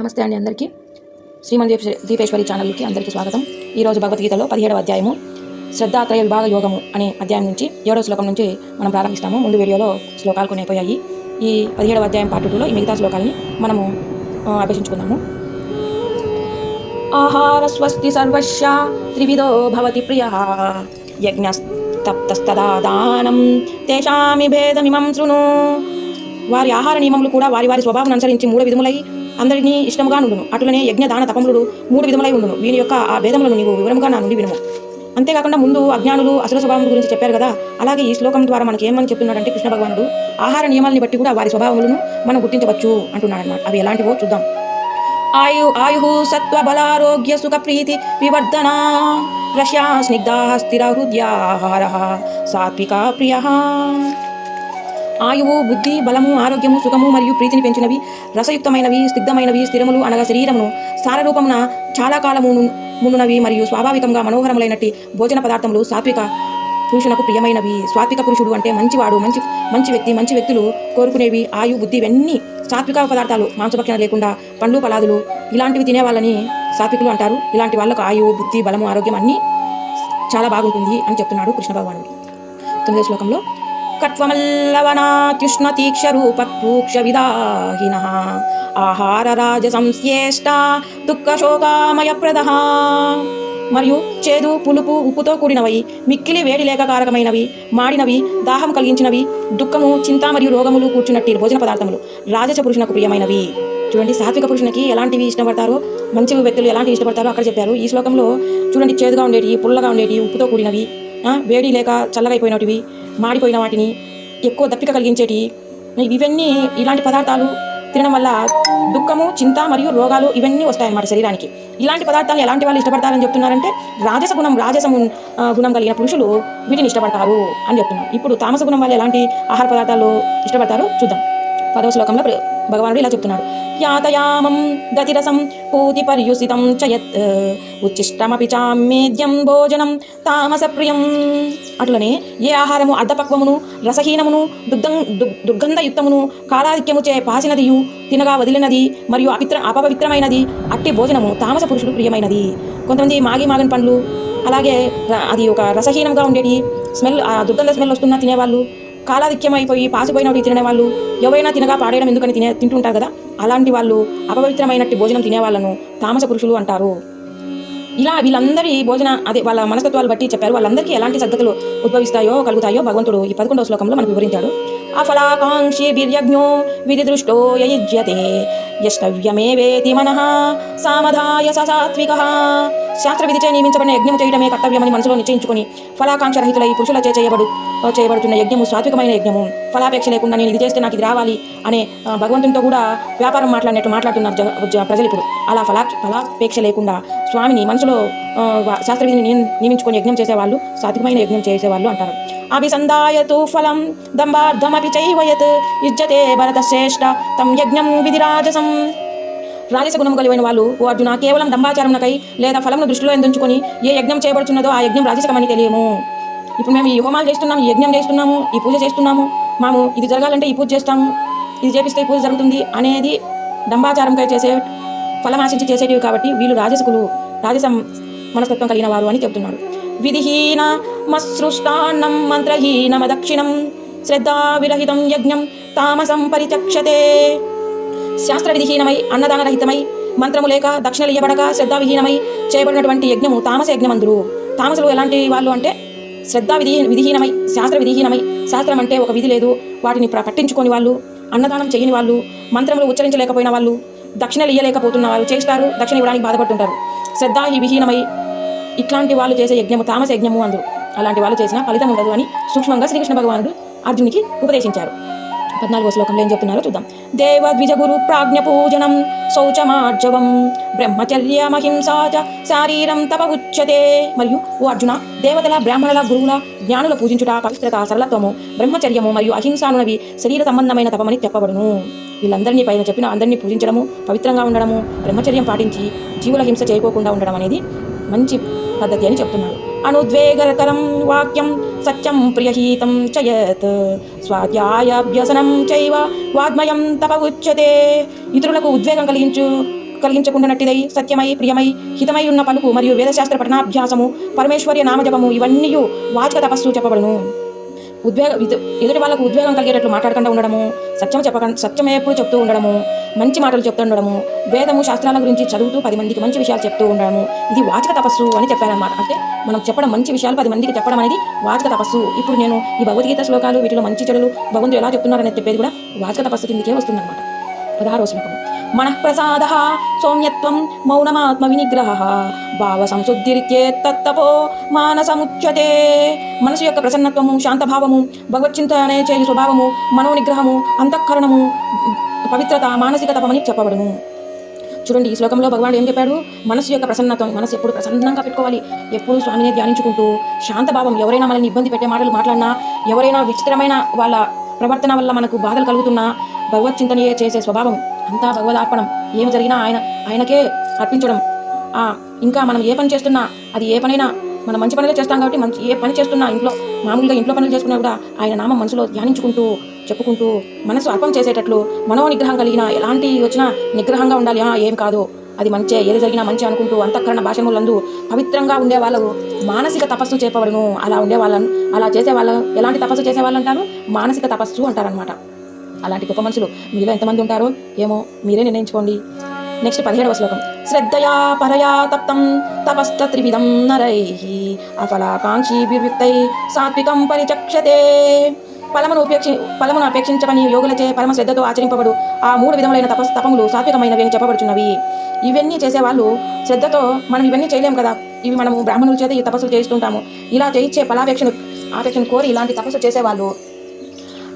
నమస్తే అండి అందరికీ. శ్రీమన్ దీప దీపేశ్వరి ఛానల్కి అందరికీ స్వాగతం. ఈరోజు భగవద్గీతలో పదిహేడవ అధ్యాయము శ్రద్ధాత్రయ విభాగ యోగము అనే అధ్యాయం నుంచి ఏడో శ్లోకం నుంచి మనం ప్రారంభిస్తాము. ముందు వీడియోలో శ్లోకాలు కొన్ని అయిపోయాయి ఈ పదిహేడవ అధ్యాయం పార్ట్ టూలో ఈ మిగతా శ్లోకాలని మనము అభ్యసించుకుందాము. ఆహార స్వస్తి సర్వశ త్రివిధో భవతి ప్రియ యజ్ఞస్తప్తస్తదా దానం తేషామి భేదమిమం శృణు. వారి ఆహార నియమములు కూడా వారి వారి స్వభావం అనుసరించి మూడు విధములై అందరినీ ఇష్టముగా నుండును. అటులనే యజ్ఞ దాన తపములు మూడు విధములై ఉండును. వీని యొక్క ఆ భేదములను నీవు వివరముగా నా నుండి వినుము. అంతేకాకుండా ముందు అజ్ఞానులు అసలు స్వభావం గురించి చెప్పారు కదా అలాగే ఈ శ్లోకం ద్వారా మనకి ఏమని చెప్తున్నాడంటే కృష్ణ భగవానుడు ఆహార నియమాలను బట్టి కూడా వారి స్వభావములను మనం గుర్తించవచ్చు అంటున్నాడనమాట అవి ఎలాంటివో చూద్దాం. ఆయు ఆయు సత్వ బలారోగ్య సుఖ ప్రీతి వివర్ధన రష్యా స్నిగ్ధా స్థిర హృదయాహార సాత్విక ప్రియ. ఆయువు బుద్ధి బలము ఆరోగ్యము సుఖము మరియు ప్రీతిని పెంచినవి రసయుక్తమైనవి స్నిగ్ధమైనవి స్థిరములు అనగా శరీరమును. సారరూపమున చాలా కాలము ముందునవి మరియు స్వాభావికంగా మనోహరములైనట్టి భోజన పదార్థములు సాత్విక పురుషునకు ప్రియమైనవి. సాత్విక పురుషుడు అంటే మంచివాడు మంచి మంచి వ్యక్తి మంచి వ్యక్తులు కోరుకునేవి ఆయు బుద్ధి ఇవన్నీ సాత్విక పదార్థాలు. మాంసభక్షణ లేకుండా పండ్లు పలాదులు ఇలాంటివి తినే వాళ్ళని సాత్వికులు అంటారు. ఇలాంటి వాళ్ళకు ఆయువు బుద్ధి బలము ఆరోగ్యం అన్నీ చాలా బాగుంటుంది అని చెప్తున్నాడు కృష్ణ భగవానుడు తొమ్మిదో శ్లోకంలో కట్వమల్లవనాత్యుష్ణ తీక్ష రూప విదాహిన ఆహార రాజ సంశ్యేష్ట దుఃఖ శోకామయ మరియు చేదు పులుపు ఉప్పుతో కూడినవి మిక్కిలి వేడి లేక కారకమైనవి మాడినవి దాహం కలిగించినవి దుఃఖము చింత మరియు రోగములు కూర్చున్నట్టి భోజన పదార్థములు. రాజస పురుషునకు ప్రియమైనవి. చూడండి సాత్విక పురుషునికి ఎలాంటివి ఇష్టపడతారో మంచి వ్యక్తులు ఎలాంటివి ఇష్టపడతారో అక్కడ చెప్పారు. ఈ శ్లోకంలో చూడండి చేదుగా ఉండేటి పుల్లగా ఉండేటి ఉప్పుతో కూడినవి వేడి లేక చల్లగా మాడిపోయిన వాటిని ఎక్కువ దప్పిక కలిగించేటి. ఇవన్నీ ఇలాంటి పదార్థాలు తినడం వల్ల దుఃఖము చింత మరియు రోగాలు ఇవన్నీ వస్తాయన్నమాట శరీరానికి. ఇలాంటి పదార్థాలు ఎలాంటి వాళ్ళు ఇష్టపడతారని చెప్తున్నారంటే రాజస గుణం రాజసము గుణం కలిగిన పురుషులు వీటిని ఇష్టపడతారు అని చెప్తున్నారు. ఇప్పుడు తామస గుణం వాళ్ళు ఎలాంటి ఆహార పదార్థాలు ఇష్టపడతారో చూద్దాం. పదవ శ్లోకంలో భగవానుడు ఇలా చెప్తున్నాడు. యాతయామం గతిరసం పూతి పర్యుసితం చ యత్ ఉచ్చిష్టమపి చామేద్యం భోజనం తామసప్రియం అట్లనే ఏ ఆహారము అర్ధపక్వమును రసహీనమును దుగ్ధం దుర్గంధయుక్తమును కాలాధిక్యముచే పాసినదియు తినగా వదిలినది మరియు అపిత్ర అపవిత్రమైనది అట్టి భోజనము తామస పురుషుడు ప్రియమైనది. కొంతమంది మాగి మాగిన పండ్లు అలాగే అది ఒక రసహీనంగా ఉండేటి స్మెల్ ఆ దుర్గంధ స్మెల్ వస్తున్నా తినేవాళ్ళు కాలాధిక్యం అయిపోయి పాసిపోయినవి తినే వాళ్ళు ఎవరైనా తినగా పాడేయడం ఎందుకని తినే తింటుంటారు కదా? అలాంటి వాళ్ళు అపవిత్రమైనట్టు భోజనం తినే వాళ్ళను తామస పురుషులు అంటారు. ఇలా వీళ్ళందరి భోజన అదే వాళ్ళ మనస్తత్వాలు బట్టి చెప్పారు. వాళ్ళందరికీ ఎలాంటి సద్గతులు ఉద్భవిస్తాయో కలుగుతాయో భగవంతుడు ఈ పదకొండవ శ్లోకంలో మనకు వివరించాడు. అఫలాకాంక్షి వీర్యజ్ఞో విధి దృష్టో యయుజ్యతే యష్టవ్యమేవేతి మనః సామధాయ సాత్విక. శాస్త్ర విధిచే నియమించబడిన యజ్ఞం చేయడమే కర్తవ్యమని మనసులో నిశ్చయించుకొని ఫలాకాంక్ష రహితులై పురుషులచే చేయబడు. చేయబడుతున్న యజ్ఞము సాత్వికమైన యజ్ఞము. ఫలాపేక్ష లేకుండా నేను ఇది చేస్తే నాకు ఇది రావాలి అనే భగవంతునితో కూడా వ్యాపారం మాట్లాడినట్టు మాట్లాడుతున్నారు జ- ప్రజలు ఇప్పుడు. అలా ఫలా ఫలాపేక్ష లేకుండా స్వామిని మనసులో శాస్త్రవిధిని నియమించుకొని యజ్ఞం చేసేవాళ్ళు సాత్వికమైన యజ్ఞం చేసేవాళ్ళు అంటారు. అభిసందాయతు ఫలం దంబార్థమపి చైవయత్ యుజ్యతే భరత శ్రేష్ఠ తం యజ్ఞం విధిరాజసం. రాజస గుణము కలిగిన వాళ్ళు ఓ అర్జున కేవలం దంబాచారమునకై లేదా ఫలమును దృష్టిలో ఎందుకుని ఏ యజ్ఞం చేయబడుచున్నదో ఆ యజ్ఞం రాజసకమని తెలియము. ఇప్పుడు మేము ఈ హోమాలు చేస్తున్నాము ఈ యజ్ఞం చేస్తున్నాము ఈ పూజ చేస్తున్నాము మేము ఇది జరగాలంటే ఈ పూజ చేస్తాము ఇది చేపిస్తే ఈ పూజ జరుగుతుంది అనేది దంభాచారంకై చేసే ఫలం ఆశించి చేసేటివి కాబట్టి వీళ్ళు రాజసుకులు రాజస మనస్తత్వం కలిగిన వారు అని చెబుతున్నారు విధిహీన మసృష్టాన్నం మంత్రహీనమదక్షిణం శ్రద్ధా విరహితం యజ్ఞం తామసం పరిచక్షతే. శాస్త్ర విధిహీనమై అన్నదానరహితమై మంత్రము లేక దక్షిణలు ఇవ్వబడక శ్రద్ధావిహీనమై చేయబడినటువంటి యజ్ఞము తామస యజ్ఞమందురు తామసులు ఎలాంటి వాళ్ళు అంటే శ్రద్ధా విధి విధిహీనమై శాస్త్ర విధిహీనమై శాస్త్రం అంటే ఒక విధి లేదు. వాటిని ప్ర- పట్టించుకొని వాళ్ళు అన్నదానం చేయని వాళ్ళు మంత్రములు ఉచ్చరించలేకపోయిన వాళ్ళు దక్షిణలు ఇయ్యలేకపోతున్న వాళ్ళు చేస్తారు దక్షిణ ఇవ్వడానికి బాధపడుతుంటారు. శ్రద్ధ ఈ విహీనమై ఇట్లాంటి వాళ్ళు చేసే యజ్ఞము తామస యజ్ఞము అందరు అలాంటి వాళ్ళు చేసిన ఫలితం ఉండదు అని సూక్ష్మంగా శ్రీకృష్ణ భగవానుడు అర్జునికి ఉపదేశించారు. పద్నాలుగో శ్లోకంలో ఏం చెప్తున్నారో చూద్దాం. దేవ ద్విజ గురు ప్రాజ్ఞ పూజనం శౌచమార్జవం. బ్రహ్మచర్యమహింసా చ శారీరం తప ఉచ్యతే మరియు ఓ అర్జున దేవతల బ్రాహ్మణుల గురువుల జ్ఞానుల పూజించుట పవిత్రత సరళత్వము బ్రహ్మచర్యము మరియు అహింసానునవి శరీర సంబంధమైన తపమని చెప్పబడును. వీళ్ళందరినీ పైన చెప్పిన అందరినీ పూజించడము పవిత్రంగా ఉండడము బ్రహ్మచర్యం పాటించి జీవుల హింస చేయకోకుండా ఉండడం అనేది మంచి పద్ధతి అని చెప్తున్నారు. అనుద్వేగకరం వాక్యం సత్యం ప్రియహీతం చయత్ స్వాధ్యాయాభ్యసనం చైవ వాగ్మయం తప ఉచ్యతే ఇతరులకు ఉద్వేగం కలిగించు కలిగించకుండానట్టిదై సత్యమై ప్రియమై హితమై ఉన్న పలుకు మరియు వేదశాస్త్ర పఠనాభ్యాసము పరమేశ్వర్య నామజపము ఇవన్నీ వాచక తపస్సు చెప్పబడును. ఉద్వేగ ఎదుటి వాళ్ళకు ఉద్వేగం కలిగేటట్లు మాట్లాడకుండా ఉండడము సత్యం చెప్పక సత్యమే ఎప్పుడు చెప్తూ ఉండడము మంచి మాటలు చెప్తూ ఉండడము వేదము శాస్త్రాల గురించి చదువుతూ పది మందికి మంచి విషయాలు చెప్తూ ఉండడము ఇది వాచక తపస్సు అని చెప్పారనమాట అంటే మనం చెప్పడం మంచి విషయాలు పది మందికి చెప్పడం అనేది వాచక తపస్సు. ఇప్పుడు నేను ఈ భగవద్గీత శ్లోకాలు వీటిలో మంచి చెడులు భగవంతుడు ఎలా చెప్తున్నారని చెప్పేది కూడా వాచక తపస్సు కిందకే వస్తుందన్నమాట. పదహారో శ్లోకము. మనఃప్రసాద సౌమ్యత్వం మౌనమాత్మ వినిగ్రహ భావ సంశుద్ధిరిత్యేత్తపో మానసముచ్యతే మనసు యొక్క ప్రసన్నత్వము శాంతభావము భగవచ్చింతనే చేయు స్వభావము మనోనిగ్రహము అంతఃకరణము పవిత్రత మానసిక తపమని చెప్పబడును। చూడండి ఈ శ్లోకంలో భగవానుడు ఏం చెప్పాడు? మనసు యొక్క ప్రసన్నత్వం మనసు ఎప్పుడు ప్రసన్నంగా పెట్టుకోవాలి. ఎప్పుడు స్వామిని ధ్యానించుకుంటూ శాంతభావం ఎవరైనా మనల్ని ఇబ్బంది పెట్టే మాటలు మాట్లాడినా ఎవరైనా విచిత్రమైన వాళ్ళ ప్రవర్తన వల్ల మనకు బాధలు కలుగుతున్నా భగవత్ చింతనయే చేసే స్వభావం అంతా భగవదార్పణం. ఏమి జరిగినా ఆయన ఆయనకే అర్పించడం. ఇంకా మనం ఏ పని చేస్తున్నా అది ఏ పనైనా మనం మంచి పనులే చేస్తాం కాబట్టి మంచి ఏ పని చేస్తున్నా ఇంట్లో మామూలుగా ఇంట్లో పనులు చేసుకున్నా కూడా ఆయన నామం మనసులో ధ్యానించుకుంటూ చెప్పుకుంటూ మనసు అర్పణ చేసేటట్లు మనో నిగ్రహం కలిగిన ఎలాంటి వచ్చినా నిగ్రహంగా ఉండాలి. ఏం కాదు. అది మంచే. ఏది జరిగినా మంచి అనుకుంటూ అంతఃకరణ భాషములందు పవిత్రంగా ఉండేవాళ్ళు మానసిక తపస్సు చేపబడును అలా ఉండేవాళ్ళను అలా చేసేవాళ్ళ ఎలాంటి తపస్సు చేసేవాళ్ళు అంటారు? మానసిక తపస్సు అంటారనమాట అలాంటి గొప్ప మనుషులు మీలో ఎంతమంది ఉంటారో ఏమో మీరే నిర్ణయించుకోండి. నెక్స్ట్ పదిహేడవ శ్లోకం. శ్రద్ధయా పరయా తప్తం తపస్త త్రివిధం నరై అఫలాకాంక్షీ సాత్వికం పరిచక్షతే. ఫలమును ఉపేక్షి ఫలమును అపేక్షించమని యోగులచే పరమ శ్రద్ధతో ఆచరింపబడు ఆ మూడు విధములైన తపస్ తపములు సాత్వికమైనవి అని చెప్పబడుచున్నవి. ఇవన్నీ చేసేవాళ్ళు శ్రద్ధతో మనం ఇవన్నీ చేయలేము కదా. ఇవి మనము బ్రాహ్మణుల చేత ఈ తపస్సులు చేస్తుంటాము ఇలా చేయించే ఫలాపేక్షను ఆపేక్షను కోరి ఇలాంటి తపస్సు చేసేవాళ్ళు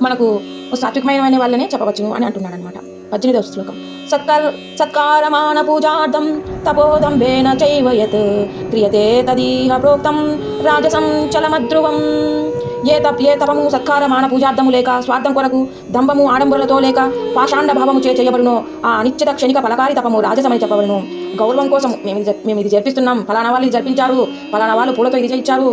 మనకు సాత్వికమైన వాళ్ళనే చెప్పవచ్చును అని అంటున్నాడు అనమాట పద్దెనిమిదవ శ్లోకం. సత్కర్ సత్కారమాన పూజార్థం తపోదంబేన చైవ యత్ క్రియతే తదీహ ప్రోక్తం రాజసం చలమధ్రువం ఏ తప్ ఏ తపము సత్కారమాన పూజార్థము లేక స్వార్థం కొరకు దంభము ఆడంబరులతో లేక పాషాండ భావము చే చేయబడును. ఆ అనిశ్చిత క్షణిక ఫలకారి తపము రాజసమని చెప్పబడును. గౌరవం కోసం మేము ఇది మేము ఇది జరిపిస్తున్నాం. ఫలానా వాళ్ళు ఇది జరిపించారు. ఫలానా వాళ్ళు పూలతో ఇది చేయించారు.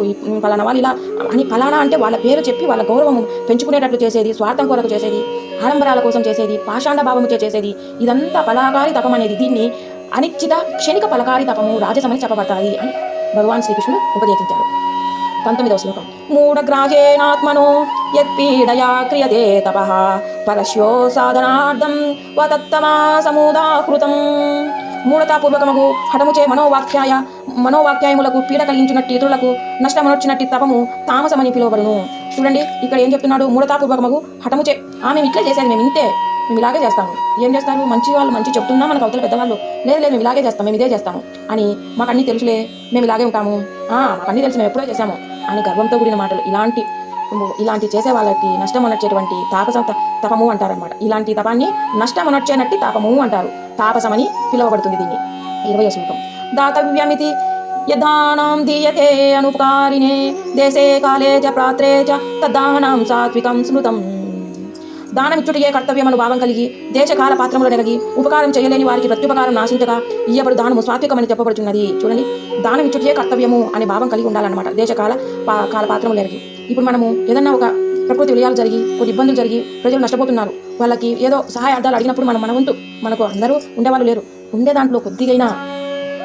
ఫలానా వాళ్ళు ఇలా అని ఫలానా అంటే వాళ్ళ పేరు చెప్పి వాళ్ళ గౌరవం పెంచుకునేటట్లు చేసేది స్వార్థం కొరకు చేసేది ఆడంబరాల కోసం చేసేది పాషాండ భావము చేసేది. ఇదంతా ఫలాకారి తపం అనేది. దీన్ని అనిశ్చిత క్షణిక ఫలకారి తపము రాజసమని చెప్పబడతాయి అని భగవాన్ శ్రీకృష్ణుడు ఉపదేశించారు. పంతొమ్మిదవ శ్లోకం. మూఢగ్రాహేణాత్మనో యత్పీడయా క్రియతే తప. పరశ్యో సాధనార్థం వతత్తమా సముదాకృతం. మూఢతాపూర్వకముగు హఠముచే మనోవాక్యాయ మనోవాక్యాయములకు పీడ కలిగించినట్టు ఇతరులకు నష్టమనొచ్చినట్టు తపము తామసమని పిలువబడును. చూడండి ఇక్కడ ఏం చెప్తున్నాడు? మూఢతాపూర్వకముగు హఠముచే. ఆమె ఇట్లే చేసేది మేము ఇంతే. మేము ఇలాగే చేస్తాము. ఏం చేస్తారు? మంచి వాళ్ళు మంచి చెప్తున్నా మనకు అవతల పెద్దవాళ్ళు. లేదు లేదు మేము ఇలాగే చేస్తాం మేము ఇదే చేస్తాము. అని మాకు అన్నీ తెలుసులే. మేము ఇలాగే ఉంటాము. ఆ, మాకు అన్నీ తెలుసు మేము ఎప్పుడో చేశాము. అని గర్వంతో కూడిన మాటలు. ఇలాంటి ఇలాంటి చేసే వాళ్ళకి నష్టం అనొచ్చేటువంటి తాపస తపము అంటారనమాట ఇలాంటి తపాన్ని నష్టం అనొచ్చేనట్టి తాపము అంటారు. తాపసమని పిలువబడుతుంది దీన్ని. ఇరవై శ్లోకం. దాతవ్యమితి యదానం దీయతే అనుపకారిణే దేశే కాలే చ ప్రాత్రే చ తద్దానం సాత్వికం స్మృతం. దానమిచ్చుటయే కర్తవ్యమను భావం కలిగి దేశకాల పాత్రములు నెరగి ఉపకారం చేయలేని వారికి ప్రత్యుపకారం నాశించగా ఇయ్యబడు దానము స్వాత్వికమని చెప్పబడుచున్నది. చూడండి దానమిచ్చుటయే కర్తవ్యము అనే భావం కలిగి ఉండాలన్నమాట. దేశకాల పా కాల పాత్రములు నెరగి. ఇప్పుడు మనము ఏదన్నా ఒక ప్రకృతి విలయాలు జరిగి కొన్ని ఇబ్బందులు జరిగి ప్రజలు నష్టపోతున్నారు. వాళ్ళకి ఏదో సహాయార్థాలు అడిగినప్పుడు మనం మన వంతు మనకు అందరూ ఉండేవాళ్ళు లేరు. ఉండే దాంట్లో కొద్దిగైనా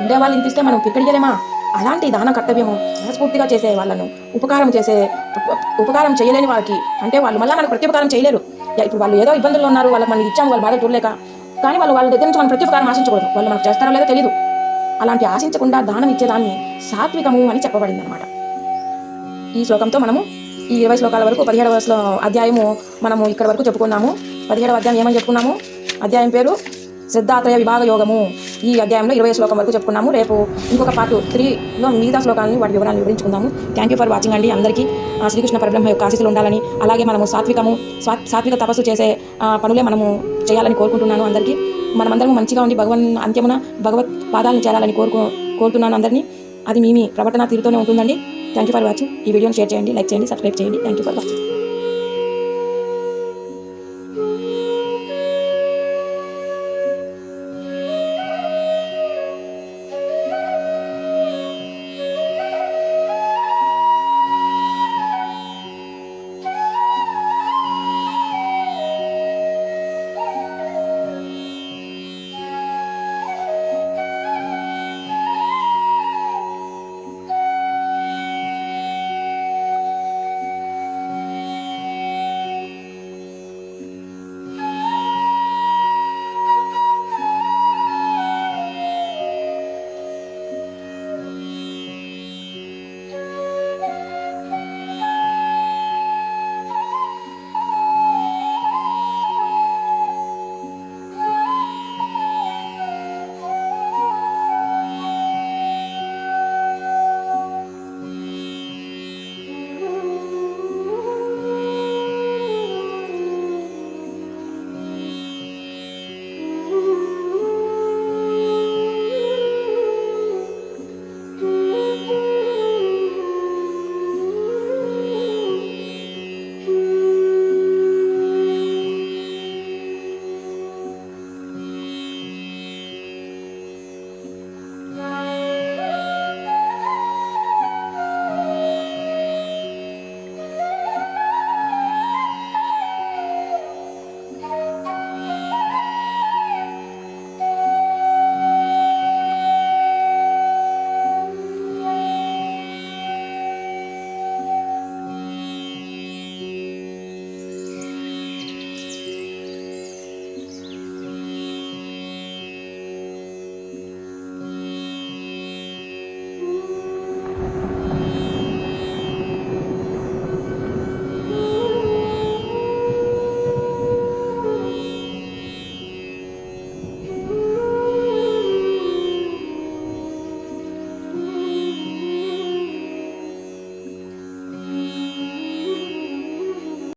ఉండేవాళ్ళు ఇంత ఇస్తే మనం పిక్కడిగలేమా అలాంటి దాన కర్తవ్యము మనస్ఫూర్తిగా చేసే వాళ్ళను ఉపకారం చేసే ఉప- ఉపకారం చేయలేని వారికి అంటే వాళ్ళు మళ్ళీ మనకు ప్రత్యుపకారం చేయలేరు. ఇప్పుడు వాళ్ళు ఏదో ఇబ్బందులు ఉన్నారు వాళ్ళకి మనం ఇచ్చాము వాళ్ళు బాధ చూడలేక. కానీ వాళ్ళు వాళ్ళ దగ్గర నుంచి మనం ప్రత్యుపకారం ఆశించకూడదు. వాళ్ళు మనకు చేస్తారో లేదో తెలియదు అలాంటి ఆశించకుండా దానం ఇచ్చేదాన్ని సాత్వికము అని చెప్పబడింది అనమాట ఈ శ్లోకంతో మనము ఈ ఇరవై శ్లోకాల వరకు పదిహేడవ శ్లో అధ్యాయము మనము ఇక్కడ వరకు చెప్పుకున్నాము. పదిహేడవ అధ్యాయం ఏమని చెప్పుకున్నాము? అధ్యాయం పేరు సిద్ధాత్రయ విభాగ యోగము. ఈ అధ్యాయంలో ఇరవై శ్లోకం వరకు చెప్పుకున్నాము. రేపు ఇంకొక పార్ట్ త్రీలో మిగతా శ్లోకాలని వాటి వివరాలు వివరించుకుందాము. థ్యాంక్ యూ ఫర్ వాచింగ్ అండి అందరికీ. శ్రీకృష్ణ పరబ్రహ్మ యొక్క ఆశీస్సులు ఉండాలని అలాగే మనము సాత్వికము సాత్విక తపస్సు చేసే పనులే మనము చేయాలని కోరుకుంటున్నాను అందరికీ. మనమందరం మంచిగా ఉండి భగవన్ అంత్యమున భగవత్ పాదాలను చేరాలని కోరుకో కోరుతున్నాను అందరినీ. అది మీ మీ ప్రవర్తన తీరుతోనే ఉంటుందండి. థ్యాంక్ యూ ఫర్ వాచింగ్ ఈ వీడియోని షేర్ చేయండి లైక్ చేయండి సబ్స్క్రైబ్ చేయండి. Thank you for watching